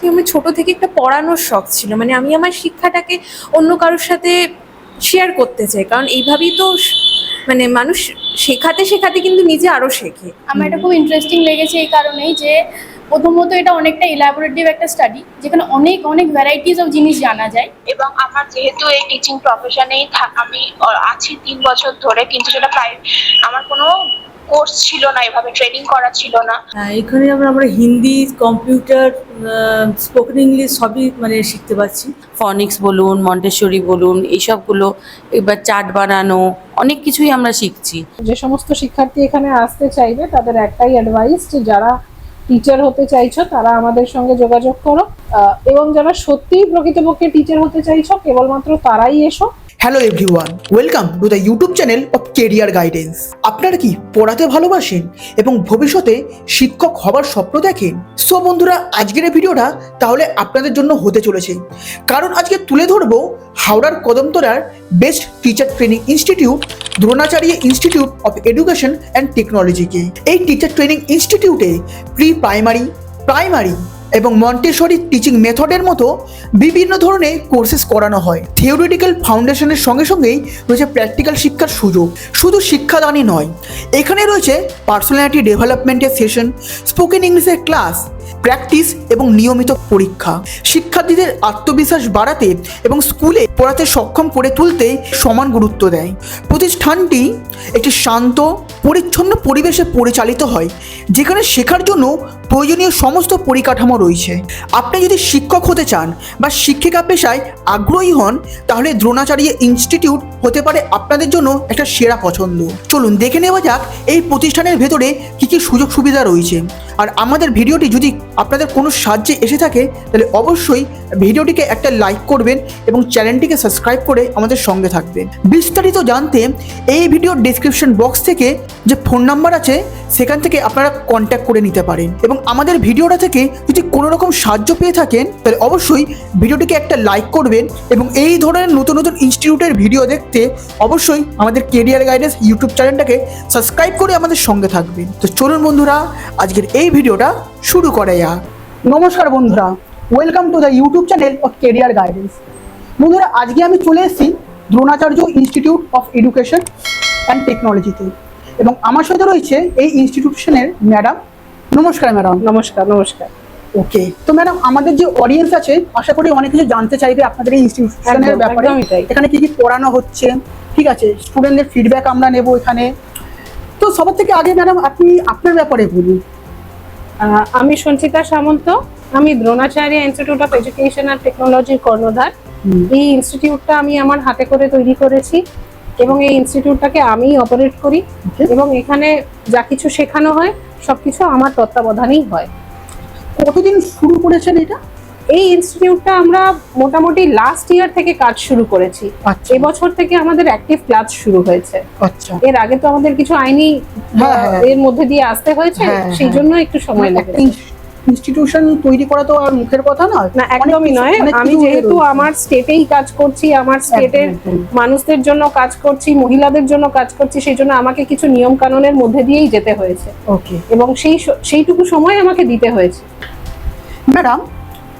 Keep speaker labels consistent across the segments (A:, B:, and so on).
A: Actually আমার ছোট থেকে একটা পড়ানোর শখ ছিল। মানে আমি আমার শিক্ষাটাকে অন্য কারোর সাথে শেয়ার করতে চাই। কারণ এইভাবেই তো মানে মানুষ শেখাতে শেখাতে কিন্তু নিজে আরও শেখে।
B: আমার এটা খুব ইন্টারেস্টিং লেগেছে এই কারণেই যে প্রথমত এটা অনেকটা ইলাবোরেটিভ একটা স্টাডি যেখানে অনেক অনেক ভ্যারাইটিস অফ জিনিস জানা যায়।
C: এবং আমার যেহেতু এই টিচিং প্রফেশনেই আমি আছি তিন বছর ধরে কিন্তু সেটা প্রায় আমার কোনো কোর্স ছিল না এভাবে ট্রেনিং করা ছিল না।
D: হ্যাঁ, এখানে আমরা আমরা হিন্দি কম্পিউটার স্পোকেন ইংলিশ সবই মানে শিখতে পাচ্ছি ফনিক্স বলুন মন্টেশ্বরী বলুন এইসবগুলো এবার চার্ট বানানো অনেক কিছুই আমরা শিখছি।
E: যে সমস্ত শিক্ষার্থী এখানে আসতে চাইবে তাদের একটাই অ্যাডভাইস যে যারা টিচার হতে চাইছো তারা আমাদের সঙ্গে যোগাযোগ করো। এবং যারা সত্যিই প্রকৃতপক্ষে টিচার হতে চাইছো কেবলমাত্র তারাই এসো।
F: Hello everyone welcome to the YouTube channel of career guidance আপনারা কি পড়াতে ভালোবাসেন এবং ভবিষ্যতে শিক্ষক হবার স্বপ্ন দেখেন? সো বন্ধুরা, আজকের এই ভিডিওটা তাহলে আপনাদের জন্য হতে চলেছে। কারণ আজকে তুলে ধরবো হাওড়ার কদমতলার best teacher training institute Dronacharya institute of education and টেকনোলজিকে এই টিচার ট্রেনিং ইনস্টিটিউটে প্রি প্রাইমারি প্রাইমারি এবং মন্টেসরি টিচিং মেথডের মতো বিভিন্ন ধরনের কোর্সেস করানো হয়। থিওরিটিক্যাল ফাউন্ডেশনের সঙ্গে সঙ্গেই রয়েছে প্র্যাকটিক্যাল শিক্ষার সুযোগ। শুধু শিক্ষাদানই নয়, এখানে রয়েছে পার্সোনালিটি ডেভেলপমেন্টের সেশন স্পোকেন ইংলিশের ক্লাস প্র্যাকটিস এবং নিয়মিত পরীক্ষা। শিক্ষার্থীদের আত্মবিশ্বাস বাড়াতে এবং স্কুলে পড়াতে সক্ষম করে তুলতে সমান গুরুত্ব দেয়। প্রতিষ্ঠানটি একটি শান্ত, পরিচ্ছন্ন পরিবেশে পরিচালিত হয়, যেখানে শেখার জন্য প্রয়োজনীয় সমস্ত পরিকাঠামো রয়েছে। আপনি যদি শিক্ষক হতে চান বা শিক্ষিকা পেশায় আগ্রহী হন, তাহলে দ্রোণাচার্য ইনস্টিটিউট হতে পারে আপনাদের জন্য একটা সেরা পছন্দ। চলুন দেখে নেওয়া যাক এই প্রতিষ্ঠানের ভেতরে কী কী সুযোগ সুবিধা রয়েছে। আর আমাদের ভিডিওটি যদি আপনাদের কোনো সাহায্যে এসে থাকে, তাহলে অবশ্যই ভিডিওটিকে একটা লাইক করবেন এবং চ্যানেলটিকে সাবস্ক্রাইব করে আমাদের সঙ্গে থাকবেন। বিস্তারিত জানতে এই ভিডিওর ডিসক্রিপশন বক্স থেকে যে ফোন নাম্বার আছে, সেখান থেকে আপনারা কন্ট্যাক্ট করে নিতে পারেন এবং আমাদের ভিডিওটা থেকে যদি কোনো রকম সাহায্য পেয়ে থাকেন, তাহলে অবশ্যই ভিডিওটিকে একটা লাইক করবেন এবং এই ধরনের নতুন নতুন ইনস্টিটিউটের ভিডিও দেখতে অবশ্যই আমাদের কেরিয়ার গাইডেন্স ইউটিউব চ্যানেলটাকে সাবস্ক্রাইব করে আমাদের সঙ্গে থাকবেন। তো চলুন বন্ধুরা, আজকের এই ভিডিওটা শুরু করে যাক নমস্কার বন্ধুরা welcome to the YouTube channel of career guidance বন্ধুরা আজকে আমি চলে এসেছি Dronacharya institute of education and টেকনোলজিতে এবং আমার সাথে রয়েছে এই ইনস্টিটিউশনের ম্যাডাম নমস্কার ম্যাডাম
E: নমস্কার নমস্কার।
F: ওকে তো ম্যাডাম আমাদের যে অডিয়েন্স আছে আশা করি অনেক কিছু জানতে চাইবে আপনাদের এই ইনস্টিটিউশনের ব্যাপারে। এখানে কি কি পড়ানো হচ্ছে ঠিক আছে? স্টুডেন্টদের ফিডব্যাক আমরা নেব এখানে। তো সবার থেকে আগে ম্যাডাম আপনি আপনার ব্যাপারে বলুন।
E: আমি সঞ্চিতা সামন্ত আমি দ্রোণাচার্য ইনস্টিটিউট অফ এডুকেশন আর টেকনোলজির কর্ণধার। এই ইনস্টিটিউটটা আমি আমার হাতে করে তৈরি করেছি এবং এই ইনস্টিটিউটটাকে আমি অপারেট করি এবং এখানে যা কিছু শেখানো হয় সবকিছু আমার তত্ত্বাবধানেই হয়।
F: কতদিন শুরু করেছেন এটা?
E: এই ইনস্টিটিউটটা আমরা মোটামুটি লাস্ট ইয়ার থেকে কাজ শুরু করেছি।
F: আচ্ছা।
E: এবছর থেকে আমাদের অ্যাক্টিভ ক্লাস শুরু হয়েছে।
F: আচ্ছা।
E: এর আগে তো আমাদের কিছু আইনি
F: হ্যাঁ, হ্যাঁ।
E: এর মধ্যে দিয়ে আসতে হয়েছে
F: হ্যাঁ,
E: সেই। জন্য একটু সময় লেগেছে।
F: ইনস্টিটিউশন তৈরি করা তো আর মুখের কথা নয়।
E: না একদমই নয়। আমি যেহেতু আমার স্টেটেই কাজ করছি আমার স্টেটের মানুষদের জন্য কাজ করছি মহিলাদের জন্য কাজ করছি সেই জন্য আমাকে কিছু নিয়ম কানুনের মধ্যে দিয়েই যেতে হয়েছে।
F: ওকে
E: এবং সেই সেইটুকু সময় আমাকে দিতে হয়েছে।
F: ম্যাডাম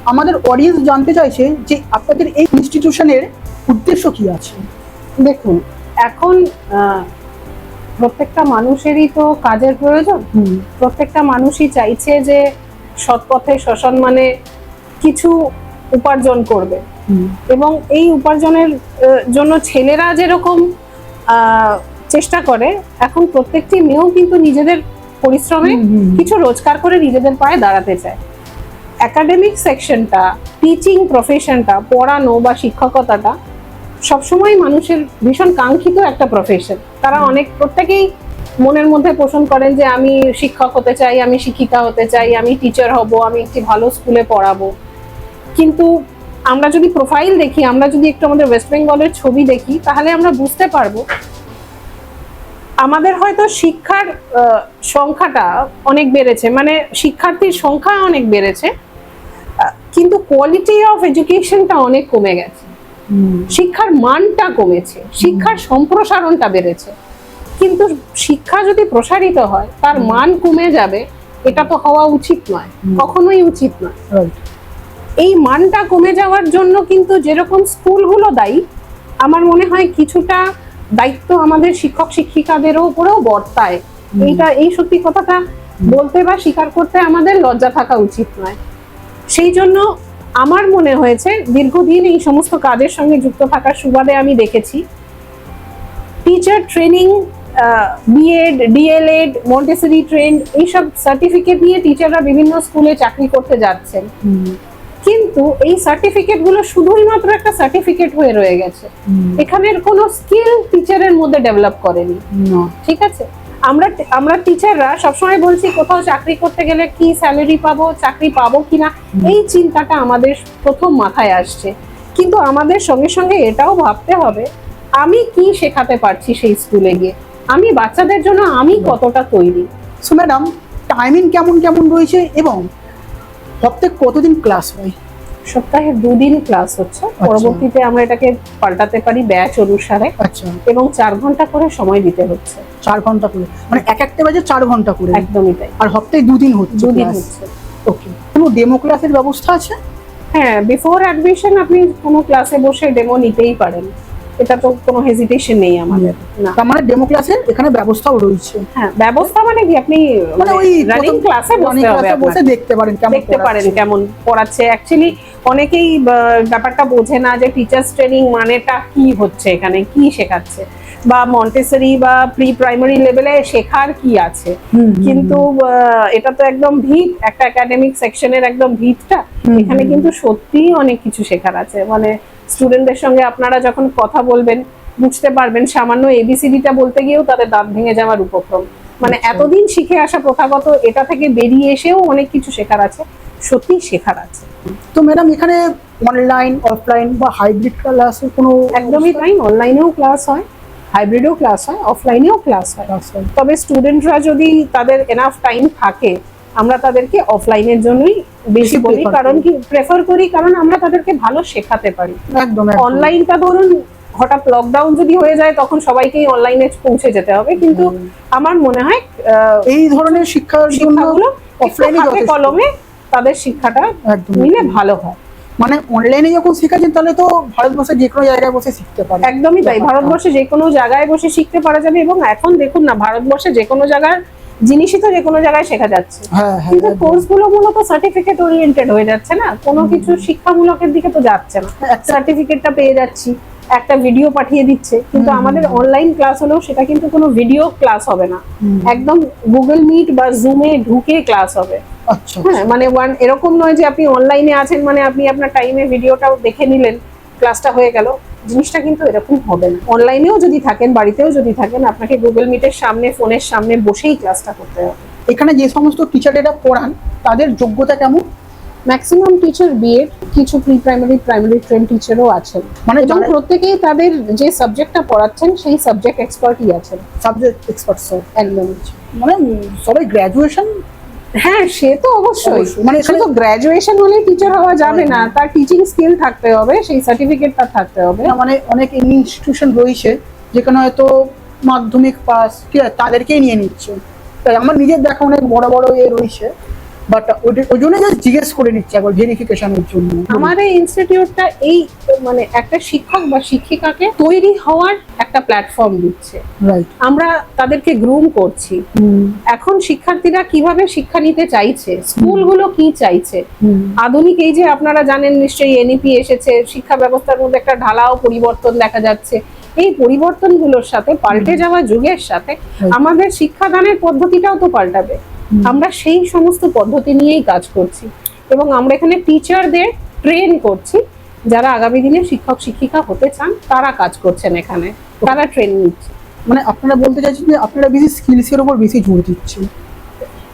F: আমাদের অডিয়েন্স জানতে চাইছে যে আপনাদের এই ইনস্টিটিউশনের উদ্দেশ্য কি আছে?
E: দেখুন এখন প্রত্যেকটা মানুষেরই তো কাজের প্রয়োজন। প্রত্যেকটা মানুষই চাইছে যে সৎ পথে সসম্মানে কিছু উপার্জন করবে। এবং এই উপার্জনের জন্য ছেলেরা যেরকম আহ, চেষ্টা করে এখন প্রত্যেকটি মেয়েও কিন্তু নিজেদের পরিশ্রমে। কিছু রোজগার করে নিজেদের পায়ে দাঁড়াতে চায়। একাডেমিক সেকশনটা টিচিং প্রফেশনটা পড়ানো বা শিক্ষকতাটা সবসময় মানুষের ভীষণ কাঙ্ক্ষিত একটা প্রফেশন তারা অনেক, প্রত্যেকেই মনের মধ্যে পোষণ করেন যে আমি শিক্ষক হতে চাই, আমি শিক্ষিকা হতে চাই, আমি টিচার হব, আমি একটি ভালো স্কুলে পড়াবো। কিন্তু আমরা যদি প্রোফাইল দেখি, আমরা যদি একটু আমাদের ওয়েস্ট বেঙ্গলের ছবি দেখি, তাহলে আমরা বুঝতে পারব আমাদের হয়তো শিক্ষার সংখ্যাটা অনেক বেড়েছে। মানে শিক্ষার্থীর সংখ্যা অনেক বেড়েছে। কিন্তু কোয়ালিটি অফ এডুকেশনটা অনেক কমে গেছে। শিক্ষার মানটা কমেছে শিক্ষার সম্প্রসারণটা বেড়েছে। কিন্তু শিক্ষা যদি প্রসারিত হয় তার মান কমে যাবে এটা তো হওয়া উচিত নয় কখনোই উচিত নয়। এই মানটা কমে যাওয়ার জন্য কিন্তু যেরকম স্কুলগুলো দায়ী আমার মনে হয় কিছুটা দায়িত্ব আমাদের শিক্ষক শিক্ষিকাদেরও উপরেও বর্তায়। এইটা এই সত্যি কথাটা বলতে বা স্বীকার করতে আমাদের লজ্জা থাকা উচিত নয়। সেই জন্য আমার মনে হয়েছে দীর্ঘদিন এই সমস্ত কাজের সঙ্গে যুক্ত থাকার সুবাদে আমি দেখেছি। Teacher training B Ed D El Ed Montessori train এইসব সার্টিফিকেট নিয়ে টিচাররা বিভিন্ন স্কুলে চাকরি করতে যাচ্ছেন। কিন্তু এই সার্টিফিকেটগুলো শুধুই মাত্র একটা সার্টিফিকেট হয়ে রয়ে গেছে। এখানের কোনো স্কিল টিচারের মধ্যে ডেভেলপ করেনি। ঠিক আছে? আমরা আমরা টিচাররা সবসময় বলছি কোথাও চাকরি করতে গেলে কি স্যালারি পাবো চাকরি পাবো কিনা এই চিন্তাটা আমাদের প্রথম মাথায় আসছে। কিন্তু আমাদের সঙ্গে সঙ্গে এটাও ভাবতে হবে আমি কি শেখাতে পারছি সেই স্কুলে গিয়ে? আমি বাচ্চাদের জন্য আমি কতটা তৈরি?
F: সো ম্যাডাম টাইমিং কেমন কেমন রয়েছে এবং প্রত্যেক কতদিন ক্লাস হয়?
E: সপ্তাহে দুদিন ক্লাস হচ্ছে। পরবর্তীতে আমরা এটাকে পাল্টাতে পারি ব্যাচ অনুসারে।
F: আচ্ছা।
E: এবং চার ঘণ্টা করে সময় দিতে হচ্ছে।
F: চার ঘণ্টা করে। মানে এক একটা বাজে চার ঘণ্টা করে।
E: একদমই তাই।
F: আর সপ্তাহে দুদিন হচ্ছে
E: দুদিন হচ্ছে।
F: ওকে কোনো ডেমো ক্লাসের ব্যবস্থা আছে?
E: হ্যাঁ বিফোর অ্যাডমিশন আপনি কোনো ক্লাসে বসে ডেমো নিতেই পারেন। এটা তো কোনো হেজিটেশন নেই আমাদের। না।
F: তার মানে ডেমো ক্লাসের এখানে ব্যবস্থাও রয়েছে।
E: হ্যাঁ ব্যবস্থা মানে কি? আপনি
F: মানে ওই
E: রানিং ক্লাসে
F: running
E: বসতে হবে
F: বসে দেখতে পারেন কেমন
E: দেখতে পারেন কেমন পড়াচ্ছে। অ্যাকচুয়ালি অনেকেই ব্যাপারটা বোঝে না যে টিচার্স ট্রেনিং মানেটা কি হচ্ছে এখানে কি শেখাচ্ছে। বা মন্টেসরি বা প্রি প্রাইমারি লেভেলে শেখার কি আছে? কিন্তু এটা তো একদম ভিত একটা একাডেমিক সেকশনের একদম ভিতটা। এখানে কিন্তু সত্যিই অনেক কিছু শেখার আছে। মানে স্টুডেন্টদের সঙ্গে আপনারা যখন কথা বলবেন বুঝতে পারবেন সামান্য এবিসিডিটা বলতে গিয়েও তাদের দাঁত ভেঙে যাওয়ার উপক্রম। মানে এতদিন শিখে আসা প্রথাগত এটা থেকে বেরিয়ে এসেও অনেক কিছু শেখার আছে সত্যি শেখার আছে।
F: তো ম্যাডাম এখানে অনলাইন অফলাইন বা হাইব্রিড ক্লাসের কোনো
E: একদমই তাই অনলাইনেও ক্লাস হয়। হাইব্রিডেও ক্লাস হয় অফলাইনেও ক্লাস হয় তবে স্টুডেন্টরা যদি তাদের এনাফ টাইম থাকে আমরা তাদেরকে অফলাইনের জন্যই বেশি বলি। কারণ কি প্রেফার করি কারণ আমরা তাদেরকে ভালো শেখাতে পারি।
F: একদম।
E: অনলাইনটা ধরুন হঠাৎ লকডাউন যদি হয়ে যায় তখন সবাইকেই অনলাইনে পৌঁছে যেতে হবে। কিন্তু আমার মনে হয়
F: এই ধরনের শিক্ষার জন্য
E: শিক্ষাগুলো
F: অফলাইনে
E: কলমে তাদের শিক্ষাটা নিলে ভালো হয়।
F: মানে অনলাইনে যখন শেখাচ্ছেন তাহলে তো ভারতবর্ষে যে কোনো জায়গায় বসে শিখতে পারে
E: একদমই তাই। ভারতবর্ষে যে কোনো জায়গায় বসে শিখতে পারা যাবে এবং এখন দেখুন না ভারতবর্ষে যে কোনো জায়গার জিনিসই তো যে কোনো জায়গায় শেখা যাচ্ছে।
F: হ্যাঁ হ্যাঁ
E: কিন্তু। কোর্সগুলো মূলত সার্টিফিকেট ওরিয়েন্টেড হয়ে যাচ্ছে না। কোনো কিছু শিক্ষামূলকের দিকে তো যাচ্ছে না। সার্টিফিকেটটা পেয়ে যাচ্ছি। একটা ভিডিও পাঠিয়ে দিচ্ছে কিন্তু আমাদের অনলাইন ক্লাস হলেও সেটা কিন্তু কোনো ভিডিও ক্লাস হবে না। একদম গুগল মিট বা জুমে ঢুকে ক্লাস হবে।
F: আচ্ছা
E: হ্যাঁ মানে ওয়ান এরকম নয় যে আপনি অনলাইনে আছেন মানে আপনি আপনার টাইমে ভিডিওটাও দেখে নিলেন ক্লাসটা হয়ে গেল। জিনিসটা কিন্তু এরকম হবে না। অনলাইনেও যদি থাকেন বাড়িতেও যদি থাকেন আপনাকে গুগল মিটের সামনে ফোনের সামনে বসেই ক্লাসটা করতে হবে।
F: এখানে যে সমস্ত টিচারেরা পড়ান তাদের যোগ্যতা কেমন?
E: ম্যাক্সিমাম টিচার বিএড কিছু প্রি প্রাইমারি প্রাইমারি ট্রেন টিচারও আছেন।
F: মানে
E: এবং প্রত্যেকেই তাদের যে সাবজেক্টটা পড়াচ্ছেন সেই সাবজেক্ট এক্সপার্টই আছেন।
F: সাবজেক্ট এক্সপার্ট স্যার
E: একদম
F: মানে সবাই গ্র্যাজুয়েশন
E: হ্যাঁ সে তো অবশ্যই।
F: মানে
E: শুধু গ্র্যাজুয়েশন হলে টিচার হওয়া যাবে না। তার টিচিং স্কিল থাকতে হবে সেই সার্টিফিকেট তার থাকতে হবে।
F: মানে অনেক ইনস্টিটিউশন রয়েছে যেখানে হয়তো মাধ্যমিক পাস ঠিক আছে তাদেরকেই নিয়ে নিচ্ছে। তাই আমার নিজের দেখা অনেক বড় বড় এ রয়েছে। বাট ওই জন্য জাস্ট জিজ্ঞেস করে নিচ্ছে একবার ভেরিফিকেশনের জন্য।
E: ইনস্টিটিউটটা এই মানে একটা শিক্ষক বা শিক্ষিকাকে তৈরি হওয়ার একটা প্ল্যাটফর্ম দিচ্ছে। আমরা তাদেরকে গ্রুম করছি। এখন শিক্ষার্থীরা কীভাবে শিক্ষা নিতে চাইছে? স্কুলগুলো কি চাইছে? আধুনিক এই যে আপনারা জানেন নিশ্চয়ই এনইপি এসেছে শিক্ষা ব্যবস্থার মধ্যে একটা ঢালাও পরিবর্তন দেখা যাচ্ছে। এই পরিবর্তনগুলোর সাথে পাল্টে যাওয়া যুগের সাথে আমাদের শিক্ষাদানের পদ্ধতিটাও তো পাল্টাবে। আমরা সেই সমস্ত পদ্ধতি নিয়েই কাজ করছি। এবং আমরা এখানে টিচারদের ট্রেন করছি। যারা আগামী দিনে শিক্ষক শিক্ষিকা হতে চান তারা কাজ করছেন এখানে। তারা ট্রেন নিচ্ছে।
F: মানে আপনারা বলতে চাইছেন যে আপনারা বেশি স্কিলসের উপর বেশি জোর দিচ্ছেন।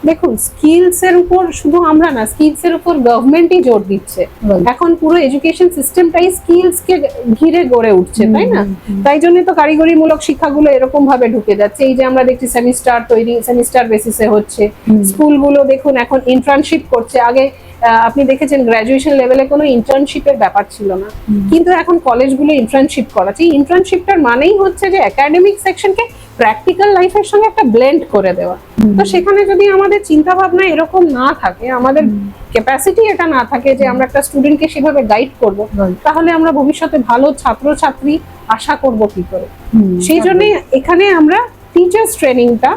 E: দেখুন স্কিলস এর উপর শুধু আমরা না স্কিলস এর উপর গভর্নমেন্টই জোর দিচ্ছে। এখন পুরো এডুকেশন সিস্টেমটাই স্কিলস কে ঘিরে গড়ে উঠছে তাই না। তাই জন্য তো কারিগরিমূলক শিক্ষাগুলো এরকম ভাবে ঢুকে যাচ্ছে। এই যে আমরা দেখছি সেমিস্টার তৈরি সেমিস্টার বেসিসে হচ্ছে। স্কুলগুলো দেখুন এখন ইন্টার্নশিপ করছে। আগে আপনি দেখেছেন গ্রাজুয়েশন লেভেলে কোনো ইন্টার্নশিপের ব্যাপার ছিল না। কিন্তু এখন কলেজগুলো ইন্টার্নশিপ করাচ্ছে। ইন্টার্নশিপটার মানেই হচ্ছে যে একাডেমিক সেকশনকে প্র্যাকটিক্যাল লাইফের সঙ্গে একটা ব্লেন্ড করে দেওয়া। তো সেখানে যদি আমাদের চিন্তা ভাবনা এরকম না থাকে আমাদের ক্যাপাসিটি এটা না থাকে যে আমরা একটা স্টুডেন্টকে সেভাবে গাইড করব তাহলে আমরা ভবিষ্যতে ভালো ছাত্র ছাত্রী আশা করব কি করে? সেই জন্য এখানে আমরা টিচার্স ট্রেনিংটা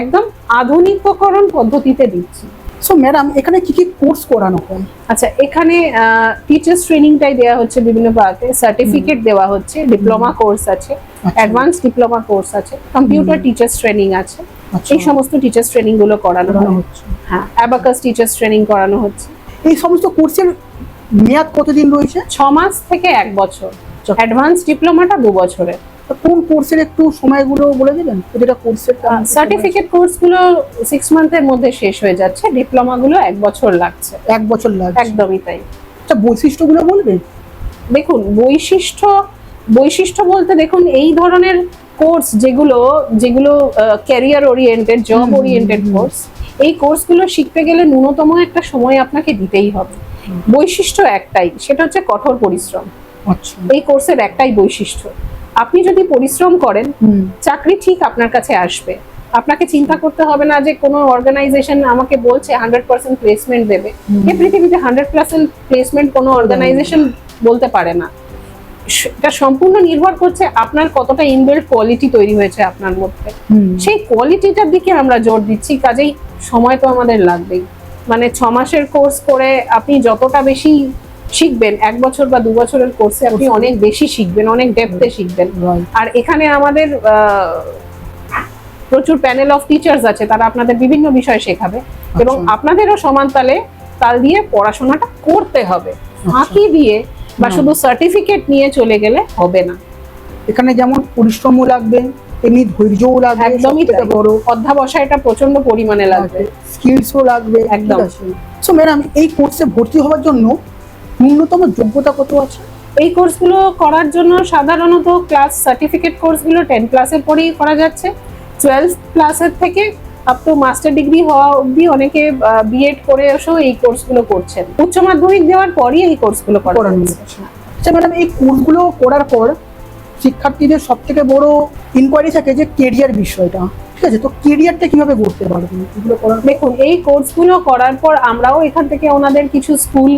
E: একদম আধুনিককরণ পদ্ধতিতে দিচ্ছি।
F: সো ম্যাডাম এখানে কি কি কোর্স করানো হয়?
E: আচ্ছা এখানে টিচার্স ট্রেনিংটাই দেওয়া হচ্ছে বিভিন্ন পার্টে সার্টিফিকেট দেওয়া হচ্ছে ডিপ্লোমা কোর্স আছে অ্যাডভান্স ডিপ্লোমা কোর্স আছে কম্পিউটার টিচার্স ট্রেনিং আছে।
F: আচ্ছা,
E: এই সমস্ত টিচার্স ট্রেনিংগুলো করানো
F: হচ্ছে।
E: হ্যাঁ অ্যাবাকাস টিচার্স ট্রেনিং করানো হচ্ছে।
F: এই সমস্ত কোর্সের মেয়াদ কতদিন রয়েছে?
E: ছ মাস থেকে এক বছর। অ্যাডভান্স ডিপ্লোমাটা দু বছরের।
F: কোন কোর্সের একটু সময়গুলো বলে দেবেন? প্রতিটা কোর্সের
E: সার্টিফিকেট কোর্সগুলো সিক্স মান্থের মধ্যে শেষ হয়ে যাচ্ছে ডিপ্লোমাগুলো এক বছর লাগছে।
F: এক বছর লাগবে
E: একদমই তাই।
F: আচ্ছা বৈশিষ্ট্যগুলো বলবেন?
E: দেখুন বৈশিষ্ট্য বৈশিষ্ট্য বলতে দেখুন এই ধরনের কোর্স যেগুলো যেগুলো career oriented job oriented course এই কোর্সগুলো শিখতে গেলে ন্যূনতম একটা সময় আপনাকে দিতেই হবে। বৈশিষ্ট্য একটাই সেটা হচ্ছে কঠোর পরিশ্রম।
F: আচ্ছা।
E: এই কোর্সের একটাই বৈশিষ্ট্য। আপনি যদি পরিশ্রম করেন চাকরি ঠিক আপনার কাছে আসবে। আপনাকে চিন্তা করতে হবে না যে কোনো অর্গানাইজেশন আমাকে বলছে হান্ড্রেড পার্সেন্ট প্লেসমেন্ট দেবে। এই পৃথিবীতে হান্ড্রেড পার্সেন্ট প্লেসমেন্ট কোনো অর্গানাইজেশন বলতে পারে না। এটা সম্পূর্ণ নির্ভর করছে আপনার কতটা ইনবিল্ড কোয়ালিটি তৈরি হয়েছে আপনার মধ্যে। সেই কোয়ালিটিটার দিকে আমরা জোর দিচ্ছি কাজেই সময় তো আমাদের লাগবেই। মানে ছ মাসের কোর্স করে আপনি যতটা বেশি শিখবেন এক বছর বা দু বছরের কোর্সে আপনি অনেক বেশি শিখবেন অনেক ডেপথে শিখবেন। আর এখানে আমাদের প্রচুর প্যানেল অফ টিচার্স আছে তারা আপনাদের বিভিন্ন বিষয় শেখাবে এবং
F: আচ্ছা।
E: আপনাদেরও সমান তালে তাল দিয়ে পড়াশোনাটা করতে হবে। ফাঁকি দিয়ে বা শুধু সার্টিফিকেট নিয়ে চলে গেলে হবে না।
F: এখানে যেমন পরিশ্রমও লাগবে তেমনি ধৈর্যও লাগবে
E: একদমই।
F: বড়।
E: অধ্যাবসায়টা প্রচণ্ড পরিমাণে লাগবে।
F: স্কিলসও লাগবে।
E: একদম।
F: সো ম্যাডাম এই কোর্সে ভর্তি হওয়ার জন্য ন্যূনতম যোগ্যতা কত আছে?
E: এই কোর্সগুলো করার জন্য সাধারণত ক্লাস সার্টিফিকেট কোর্সগুলো টেন ক্লাসের পরেই করা যাচ্ছে। টুয়েলভ ক্লাসের থেকে আপ টু মাস্টার ডিগ্রি হওয়া অবধি অনেকে বিএড করে এসেও এই কোর্সগুলো করছেন। উচ্চ মাধ্যমিক দেওয়ার পরই এই কোর্সগুলো করানো
F: করানো আচ্ছা ম্যাডাম এই কোর্সগুলো করার পর শিক্ষার্থীদের সব থেকে বড় ইনকোয়ারি থাকে যে কেরিয়ার বিষয়টা। ঠিক আছে? তো কেরিয়ারটা কীভাবে করতে পারবেন এগুলো করার
E: দেখুন এই কোর্সগুলো করার পর আমরাও এখান থেকে ওনাদের কিছু স্কুল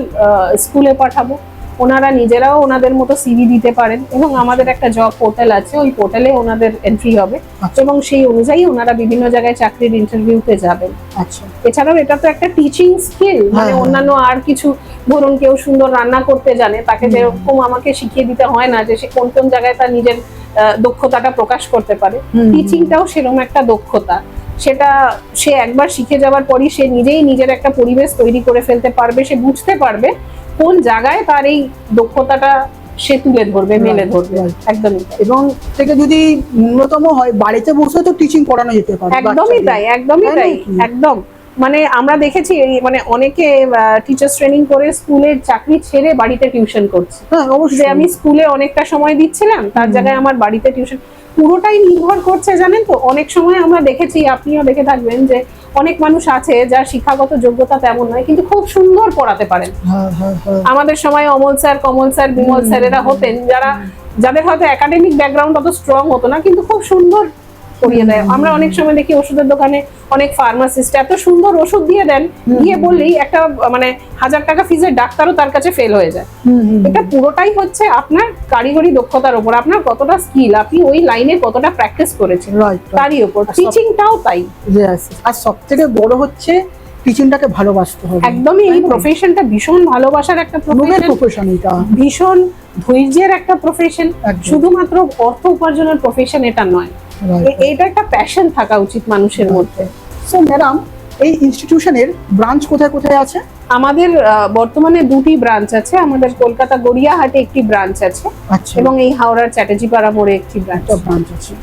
E: স্কুলে পাঠাবো। ওনারা নিজেরাও ওনাদের মতো সিভি দিতে পারেন এবং আমাদের একটা জব পোর্টাল আছে ওই পোর্টালে ওনাদের এন্ট্রি হবে।
F: আচ্ছা।
E: এবং সেই অনুযায়ী ওনারা বিভিন্ন জায়গায় চাকরির ইন্টারভিউতে যাবেন।
F: আচ্ছা।
E: এছাড়াও এটা তো একটা টিচিং স্কিল মানে
F: হ্যাঁ।
E: অন্যান্য আর কিছু ধরুন কেউ সুন্দর রান্না করতে জানে তাকে যেরকম আমাকে শিখিয়ে দিতে হয় না যে সে কোন কোন জায়গায় তার নিজের দক্ষতাটা প্রকাশ করতে পারে। টিচিংটাও সেরকম একটা দক্ষতা। সেটা সে একবার শিখে যাওয়ার পরই সে নিজেই নিজের একটা পরিবেশ তৈরি করে ফেলতে পারবে সে বুঝতে পারবে কোন জায়গায় তার এই দক্ষতাটা সে তুলে ধরবে মেলে ধরবে। একদমই।
F: এবং থেকে যদি ন্যূনতম হয় বাড়িতে বসে তো টিচিং করানো যেতে পারে
E: একদমই তাই একদমই
F: তাই
E: একদম। মানে আমরা দেখেছি মানে অনেকে টিচার্স ট্রেনিং করে স্কুলের চাকরি ছেড়ে বাড়িতে টিউশন করছে।
F: হ্যাঁ
E: যে আমি স্কুলে অনেকটা সময় দিচ্ছিলাম তার জায়গায় আমার বাড়িতে টিউশন পুরোটাই নির্ভর করছে জানেন তো? অনেক সময় আমরা দেখেছি আপনিও দেখে থাকবেন যে অনেক মানুষ আছে যার শিক্ষাগত যোগ্যতা তেমন নয় কিন্তু খুব সুন্দর পড়াতে পারেন।
F: হ্যাঁ হ্যাঁ
E: আমাদের সময় অমল স্যার কমল স্যার বিমল স্যারেরা হতেন যারা যাদের হয়তো একাডেমিক ব্যাকগ্রাউন্ড অত স্ট্রং হতো না কিন্তু খুব সুন্দর পড়িয়ে দেয়। আমরা অনেক সময় দেখি ওষুধের দোকানে অনেক ফার্মাসিস্ট এত সুন্দর ওষুধ দিয়ে দেন। দিয়ে বললেই একটা মানে হাজার টাকা ফিজের ডাক্তারও তার কাছে ফেল হয়ে যায়। এটা পুরোটাই হচ্ছে আপনার কারিগরি দক্ষতার উপর আপনার কতটা স্কিল আপনি ওই লাইনে কতটা প্র্যাকটিস করেছেন। তারই
F: সব-
E: টিচিংটাও তাই।
F: আর সব থেকে বড় হচ্ছে টিচিংটাকে ভালোবাসতে হবে।
E: একদমই এই প্রফেশনটা ভীষণ ভালোবাসার একটা প্রফেশন
F: এটা।
E: ভীষণ ধৈর্যের একটা প্রফেশন শুধুমাত্র অর্থ উপার্জনের প্রফেশন এটা নয়।
F: Right.
E: এ- এটা একটা প্যাশন থাকা উচিত মানুষের মধ্যে।
F: সো ম্যাডাম এই ইনস্টিটিউশনের ব্রাঞ্চ কোথায় কোথায় আছে?
E: আমাদের বর্তমানে দুটি ব্রাঞ্চ আছে। আমাদের কলকাতা গড়িয়াহাটে একটি ব্রাঞ্চ আছে
F: আচ্ছা।
E: এবং এই হাওড়ার চ্যাটার্জিপাড়া মোড়ে একটি ব্রাঞ্চ
F: ব্রাঞ্চ আছে।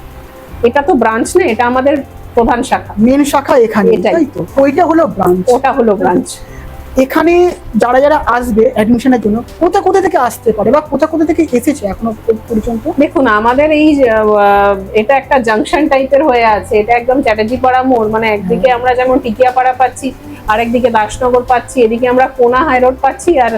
E: এটা তো ব্রাঞ্চ না এটা আমাদের প্রধান শাখা।
F: মেন শাখা এখানে। তাই তো? ওইটা হলো ব্রাঞ্চ
E: ওটা হলো ব্রাঞ্চ
F: এখানে যারা যারা আসবে অ্যাডমিশনের জন্য কোথা কোথা থেকে আসতে পারে বা কোথা কোথা থেকে এসেছে এখনও পর্যন্ত?
E: দেখুন আমাদের এই এটা একটা জাংশন টাইপের হয়ে আছে। এটা একদম চ্যাটার্জি পাড়া মোড় মানে একদিকে আমরা যেমন টিকিয়াপাড়া পাচ্ছি আরেকদিকে দাসনগর পাচ্ছি এদিকে আমরা কোনা হাই রোড পাচ্ছি আর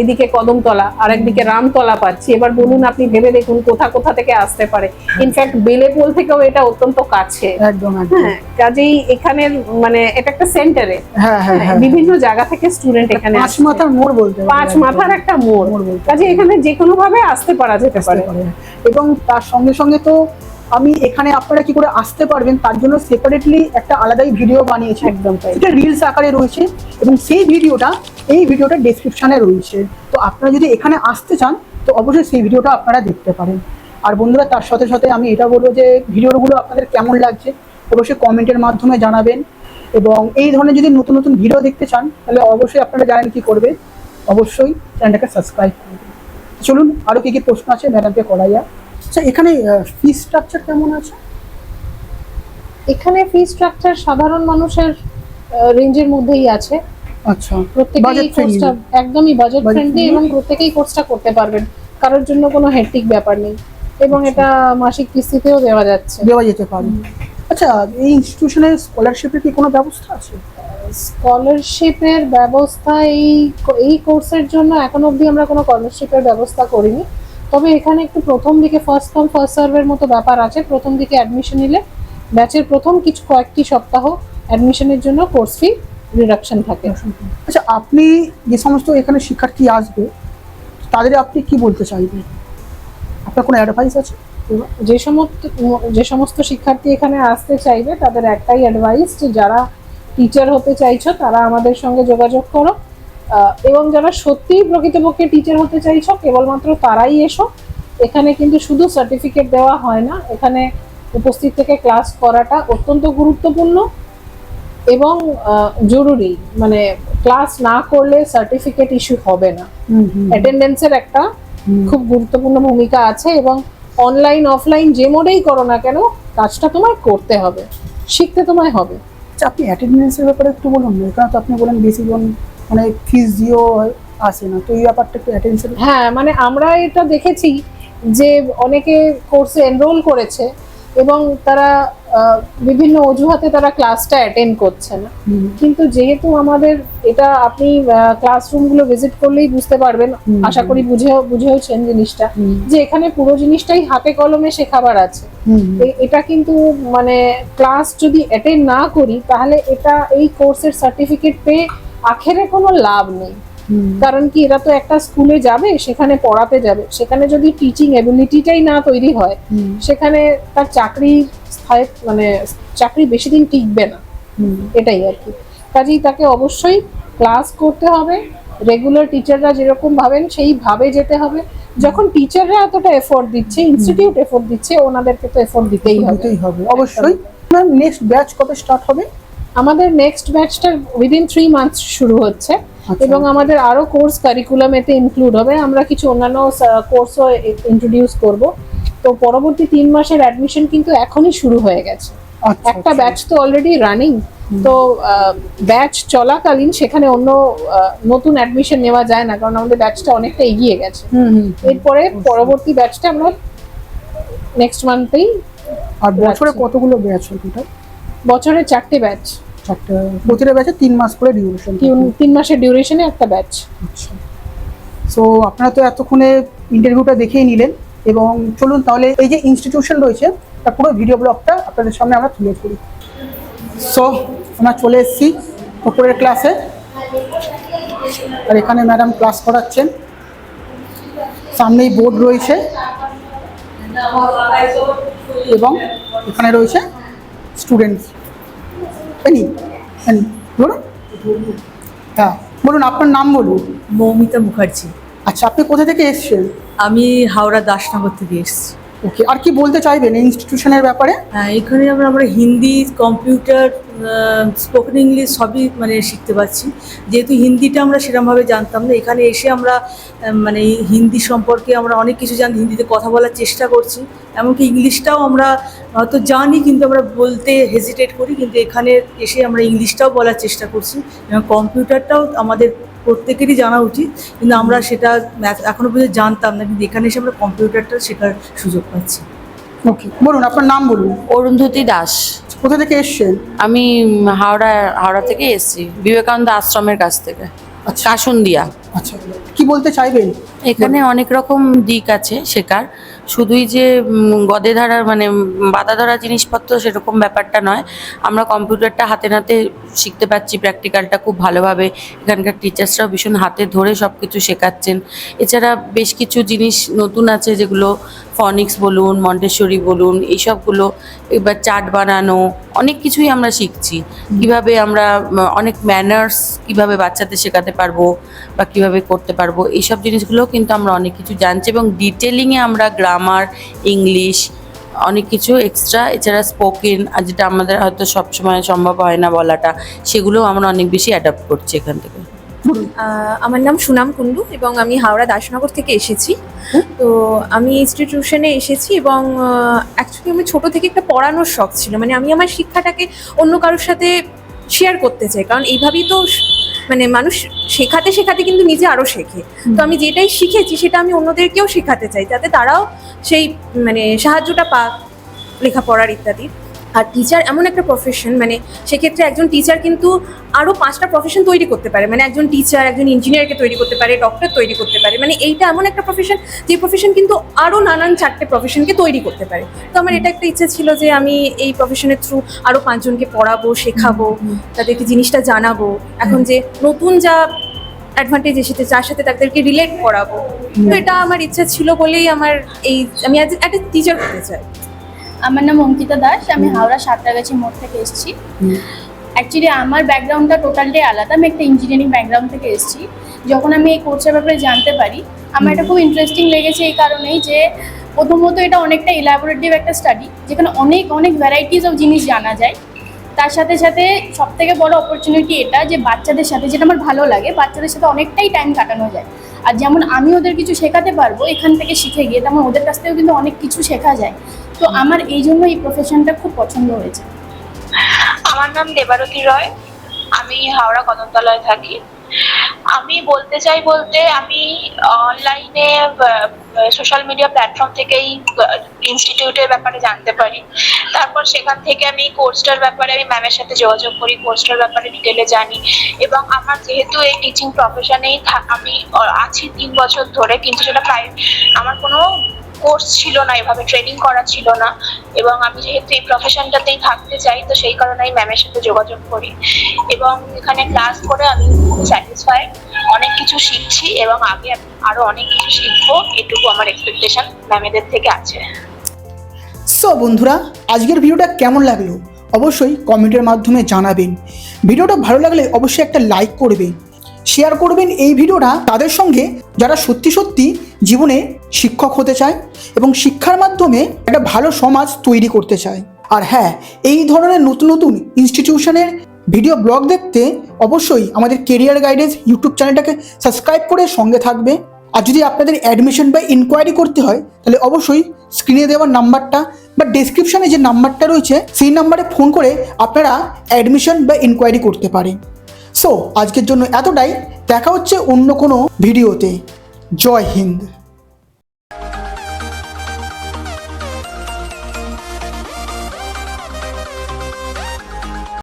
E: এদিকে কদমতলা আর একদিকে রামতলা পাচ্ছি। এবার বলুন আপনি ভেবে দেখুন কোথা কোথা থেকে আসতে পারে। ইনফ্যাক্ট বেলেপুল থেকেও এটা অত্যন্ত কাছে।
F: একদম
E: হ্যাঁ কাজেই এখানের মানে এটা একটা সেন্টারে
F: হ্যাঁ হ্যাঁ
E: বিভিন্ন জায়গা থেকে স্টুডেন্ট এখানে
F: পাঁচ মাথার মোড় বলতে
E: পাঁচ মাথার একটা মোড়। কাজে এখানে যে কোনো ভাবে আসতে পারা যেতে পারে।
F: এবং তার সঙ্গে সঙ্গে তো আমি এখানে আপনারা কি করে আসতে পারবেন তার জন্য সেপারেটলি একটা আলাদাই ভিডিও বানিয়েছি।
E: একদম
F: সেটা রিলস আকারে রয়েছে এবং সেই ভিডিওটা এই ভিডিওটা ডেসক্রিপশনে রয়েছে। তো আপনারা যদি এখানে আসতে চান তো অবশ্যই সেই ভিডিওটা আপনারা দেখতে পারেন। আর বন্ধুরা তার সাথে সাথে আমি এটা বলব যে ভিডিওগুলো আপনাদের কেমন লাগছে অবশ্যই কমেন্টের মাধ্যমে জানাবেন। এবং এই ধরনের যদি নতুন নতুন ভিডিও দেখতে চান তাহলে অবশ্যই আপনারা জানেন কি করবে। অবশ্যই চ্যানেলটাকে সাবস্ক্রাইব করবেন। চলুন আরও কী কী প্রশ্ন আছে ম্যাডামকে করা যায় আচ্ছা এখানে ফি স্ট্রাকচার কেমন আছে?
E: এখানে ফি স্ট্রাকচার সাধারণ মানুষের রেঞ্জের মধ্যেই আছে।
F: আচ্ছা
E: প্রত্যেকেই কোর্সটা একদমই বাজেট ফ্রেন্ডলি এবং প্রত্যেকেই কোর্সটা করতে পারবেন। কারোর জন্য কোনো হেক্টিক ব্যাপার নেই। এবং এটা মাসিক কিস্তিতেও দেওয়া যাচ্ছে।
F: দেওয়া যেতে পারে। আচ্ছা এই ইনস্টিটিউশনের স্কলারশিপের কি কোনো ব্যবস্থা আছে?
E: স্কলারশিপের ব্যবস্থা এই এই কোর্সের জন্য এখন অবধি আমরা কোনো স্কলারশিপের ব্যবস্থা করিনি। তবে এখানে একটু প্রথম দিকে ফার্স্ট কাম ফার্স্ট সার্ভের মতো ব্যাপার আছে। প্রথম দিকে অ্যাডমিশন নিলে ব্যাচের প্রথম কিছু কয়েকটি সপ্তাহ অ্যাডমিশনের জন্য কোর্স ফি রিডাকশন থাকে।
F: আচ্ছা আপনি যে সমস্ত এখানে শিক্ষার্থী আসবে তাদের আপনি কি বলতে চাইবেন? আপনার কোনো অ্যাডভাইস আছে?
E: যে সমস্ত যে সমস্ত শিক্ষার্থী এখানে আসতে চাইবে তাদের একটাই অ্যাডভাইস যে যারা টিচার হতে চাইছো তারা আমাদের সঙ্গে যোগাযোগ করো। এবং যারা সত্যিই প্রকৃতপক্ষে টিচার হতে চাইছো কেবলমাত্র তারাই এসো। এখানে কিন্তু শুধু সার্টিফিকেট দেওয়া হয় না এখানে উপস্থিত থেকে ক্লাস করাটা অত্যন্ত গুরুত্বপূর্ণ এবং জরুরি। মানে ক্লাস না করলে সার্টিফিকেট ইস্যু হবে না। অ্যাটেন্ডেন্সের একটা খুব গুরুত্বপূর্ণ ভূমিকা আছে এবং অনলাইন অফলাইন যে মোডেই করো না কেন কাজটা তোমায় করতে হবে শিখতে তোমায় হবে।
F: আচ্ছা আপনি অ্যাটেন্ডেন্সের ব্যাপারে একটু বলুন। তো আপনি বলেন বেশি জন মানে দিয়েও আসে না তো এই ব্যাপারটা একটু অ্যাটেন্ডেন্সের
E: হ্যাঁ মানে আমরা এটা দেখেছি যে অনেকে কোর্সে এনরোল করেছে এবং তারা বিভিন্ন অজুহাতে তারা ক্লাসটা অ্যাটেন্ড করছে না। কিন্তু যেহেতু আমাদের এটা আপনি ক্লাসরুমগুলো ভিজিট করলেই বুঝতে পারবেন আশা করি বুঝে বুঝেওছেন জিনিসটা যে এখানে পুরো জিনিসটাই হাতে কলমে শেখাবার আছে। এটা কিন্তু মানে ক্লাস যদি অ্যাটেন্ড না করি তাহলে এটা এই কোর্সের সার্টিফিকেট পেয়ে আখেরে কোনো লাভ নেই। কারণ কি এরা তো একটা স্কুলে যাবে সেখানে পড়াতে যাবে। সেখানে যদি টিচিং এবিলিটিটাই না তৈরি হয় সেখানে তার চাকরি মানে চাকরি বেশি দিন টিকবে না। এটাই আর কি। কাজেই তাকে অবশ্যই ক্লাস করতে হবে। রেগুলার টিচাররা যেরকম ভাবেন সেইভাবে যেতে হবে। যখন টিচাররা এতটা এফোর্ট দিচ্ছে ইনস্টিটিউট এফোর্ট দিচ্ছে ওনাদেরকে তো এফোর্ট দিতেই হবে।
F: অবশ্যই। নেক্সট ব্যাচ কবে স্টার্ট হবে?
E: আমাদের নেক্সট ব্যাচটা উইদিন থ্রি মান্থস শুরু হচ্ছে
F: আচ্ছা।
E: এবং আমাদের আরও কোর্স কারিকুলাম এতে ইনক্লুড হবে। আমরা কিছু অন্যান্য কোর্সও ইন্ট্রোডিউস করব। তো পরবর্তী তিন মাসের অ্যাডমিশন কিন্তু এখনই শুরু হয়ে গেছে।
F: আচ্ছা,
E: একটা
F: আচ্ছা।
E: ব্যাচ তো অলরেডি রানিং তো ব্যাচ চলাকালীন সেখানে অন্য নতুন অ্যাডমিশন নেওয়া যায় না কারণ আমাদের ব্যাচটা অনেকটা এগিয়ে গেছে। এরপরে পরবর্তী ব্যাচটা আমরা নেক্সট মান্থেই
F: আর বছরে কতগুলো ব্যাচ হয়
E: বছরে চারটে ব্যাচ
F: চারটে প্রতিটা ব্যাচে তিন মাস করে ডিউরেশন
E: তিন মাসের ডিউরেশনে একটা ব্যাচ
F: আচ্ছা। সো আপনারা তো এতক্ষণে ইন্টারভিউটা দেখেই নিলেন এবং চলুন তাহলে এই যে ইনস্টিটিউশন রয়েছে তার পুরো ভিডিও ব্লগটা আপনাদের সামনে আমরা তুলে ধরি। সো আমরা চলে এসেছি ওপরের ক্লাসে আর এখানে ম্যাডাম ক্লাস করাচ্ছেন। সামনেই বোর্ড রয়েছে। এবং এখানে রয়েছে স্টুডেন্টস এনি এনি বলুন। হ্যাঁ বলুন আপনার নাম বলুন।
G: মৌমিতা মুখার্জি।
F: আচ্ছা আপনি কোথা থেকে এসছেন?
G: আমি হাওড়া দাসনগর থেকে এসেছি।
F: ওকে আর কি বলতে চাইবেন ইনস্টিটিউশনের ব্যাপারে?
G: হ্যাঁ এখানে আমরা আমরা হিন্দি কম্পিউটার স্পোকেন ইংলিশ সবই মানে শিখতে পাচ্ছি যেহেতু হিন্দিটা আমরা সেরকমভাবে জানতাম না, এখানে এসে আমরা মানে হিন্দি সম্পর্কে আমরা অনেক কিছু জানি হিন্দিতে কথা বলার চেষ্টা করছি। এমনকি ইংলিশটাও আমরা হয়তো জানি, কিন্তু আমরা বলতে হেজিটেট করি, কিন্তু এখানে এসে আমরা ইংলিশটাও বলার চেষ্টা করছি। এবং কম্পিউটারটাও আমাদের প্রত্যেকেরই জানা উচিত কিন্তু আমরা সেটা এখনও এখনও পর্যন্ত জানতাম না কিন্তু এখানে এসে আমরা কম্পিউটারটা শেখার সুযোগ পাচ্ছি।
F: ওকে বলুন আপনার নাম বলুন।
D: অরুন্ধতী দাস।
F: কোথা থেকে এসছেন?
D: আমি হাওড়া হাওড়া থেকে এসেছি বিবেকানন্দ আশ্রমের কাছ থেকে
F: আচ্ছা।
D: কাসুন্দিয়া।
F: আচ্ছা কি বলতে চাইবেন?
D: এখানে অনেক রকম দিক আছে শেখার। শুধুই যে গদে ধরা মানে বাধা ধরা জিনিসপত্র সেরকম ব্যাপারটা নয়। আমরা কম্পিউটারটা হাতে নাতে শিখতে পারছি প্র্যাকটিক্যালটা খুব ভালোভাবে। এখানকার টিচার্সরাও ভীষণ হাতে ধরে সব কিছু শেখাচ্ছেন। এছাড়া বেশ কিছু জিনিস নতুন আছে যেগুলো ফনিক্স বলুন মন্টেশ্বরী বলুন এইসবগুলো। এবার চার্ট বানানো অনেক কিছুই আমরা শিখছি। কীভাবে আমরা অনেক ম্যানার্স কীভাবে বাচ্চাদের শেখাতে পারব বা কীভাবে করতে পারব এইসব জিনিসগুলো কিন্তু আমরা অনেক কিছু জানছি এবং ডিটেলিংয়ে আমরা গ্রামার ইংলিশ অনেক কিছু এক্সট্রা এছাড়া স্পোকেন আর যেটা আমাদের হয়তো সবসময় সম্ভব হয় না বলাটা সেগুলো আমরা অনেক বেশি অ্যাডাপ্ট করছি এখান থেকে।
A: আমার নাম সুনাম কুন্ডু এবং আমি হাওড়া দাসনগর থেকে এসেছি। তো আমি ইনস্টিটিউশনে এসেছি এবং অ্যাকচুয়ালি আমি ছোট থেকে একটা পড়ানোর শখ ছিল। মানে আমি আমার শিক্ষাটাকে অন্য কারোর সাথে শেয়ার করতে চাই। কারণ এইভাবেই তো মানে মানুষ শেখাতে শেখাতে কিন্তু নিজে আরও শেখে। তো আমি যেটাই শিখেছি সেটা আমি অন্যদেরকেও শেখাতে চাই, যাতে তারাও সেই মানে সাহায্যটা পাক লেখাপড়ার ইত্যাদি। আর টিচার এমন একটা প্রফেশন মানে সেক্ষেত্রে একজন টিচার কিন্তু আরও পাঁচটা প্রফেশন তৈরি করতে পারে। মানে একজন টিচার একজন ইঞ্জিনিয়ারকে তৈরি করতে পারে ডক্টর তৈরি করতে পারে। মানে এইটা এমন একটা প্রফেশন যে প্রফেশন কিন্তু আরও নানান চারটে প্রফেশনকে তৈরি করতে পারে। তো আমার এটা একটা ইচ্ছে ছিল যে আমি এই প্রফেশনের থ্রু আরও পাঁচজনকে পড়াবো শেখাবো তাদেরকে জিনিসটা জানাব। এখন যে নতুন যা অ্যাডভান্টেজ এসেছে যার সাথে তাদেরকে রিলেট করাবো। তো এটা আমার ইচ্ছা ছিল বলেই আমার এই আমি আজ একটা টিচার হতে চাই।
B: আমার নাম অঙ্কিতা দাস আমি হাওড়া সাঁতরাগাছি মোড় থেকে এসেছি। অ্যাকচুয়ালি আমার ব্যাকগ্রাউন্ডটা টোটালটাই আলাদা। আমি একটা ইঞ্জিনিয়ারিং ব্যাকগ্রাউন্ড থেকে এসেছি। যখন আমি এই কোর্সের ব্যাপারে জানতে পারি আমার এটা খুব ইন্টারেস্টিং লেগেছে এই কারণেই যে প্রথমত এটা অনেকটা ইলাবোরেটিভ একটা স্টাডি যেখানে অনেক অনেক ভ্যারাইটিস অফ জিনিস জানা যায়। তার সাথে সাথে সব থেকে বড় অপরচুনিটি এটা যে বাচ্চাদের সাথে যেটা আমার ভালো লাগে বাচ্চাদের সাথে অনেকটাই টাইম কাটানো যায়। আর যেমন আমি ওদের কিছু শেখাতে পারব এখান থেকে শিখে গিয়ে তেমন ওদের কাছ থেকেও কিন্তু অনেক কিছু শেখা যায়। তো আমার এই জন্য এই প্রফেশনটা খুব পছন্দ হয়েছে।
C: আমার নাম দেবারতী রয়। আমি হাওড়া কদমতলায় থাকি। আমি বলতে চাই বলতে আমি অনলাইনে সোশ্যাল মিডিয়া প্ল্যাটফর্ম থেকেই ইনস্টিটিউটের ব্যাপারে জানতে পারি। তারপর সেখান থেকে আমি কোর্সটার ব্যাপারে আমি ম্যামের সাথে যোগাযোগ করি কোর্সটার ব্যাপারে ডিটেলে জানি। এবং আমার যেহেতু এই টিচিং প্রফেশনেই আমি আছি তিন বছর ধরে, কিন্তু সেটা প্রায় আমার কোনো কোর্স ছিল না, এভাবে ট্রেনিং করা ছিল না। এবং আমি যেহেতু এই প্রফেশনটাতেই থাকতে চাই, তো সেই কারণে আমি ম্যামের সাথে যোগাযোগ করি। এবং এখানে ক্লাস করে আমি খুব স্যাটিসফাইড অনেক কিছু শিখছি এবং আগে আরও অনেক কিছু শিখব, এটুকু আমার এক্সপেকটেশন ম্যামেদের থেকে আছে।
F: সো বন্ধুরা, আজকের ভিডিওটা কেমন লাগল? অবশ্যই কমেন্টের মাধ্যমে জানাবেন। ভিডিওটা ভালো লাগলে অবশ্যই একটা লাইক করবেন। শেয়ার করবেন এই ভিডিওটা তাদের সঙ্গে যারা সত্যি সত্যি জীবনে শিক্ষক হতে চায় এবং শিক্ষার মাধ্যমে একটা ভালো সমাজ তৈরি করতে চায়। আর হ্যাঁ এই ধরনের নতুন নতুন ইনস্টিটিউশনের ভিডিও ব্লগ দেখতে অবশ্যই আমাদের কেরিয়ার গাইডেন্স ইউটিউব চ্যানেলটাকে সাবস্ক্রাইব করে সঙ্গে থাকবে। আর যদি আপনাদের অ্যাডমিশন বা ইনকোয়ারি করতে হয়, তাহলে অবশ্যই স্ক্রিনে দেওয়ার নাম্বারটা বা ডেসক্রিপশনে যে নাম্বারটা রয়েছে, সেই নাম্বারে ফোন করে আপনারা অ্যাডমিশন বা ইনকোয়ারি করতে পারেন। সো আজকের জন্য এতটাই। দেখা হচ্ছে অন্য কোনো ভিডিওতে জয় হিন্দ।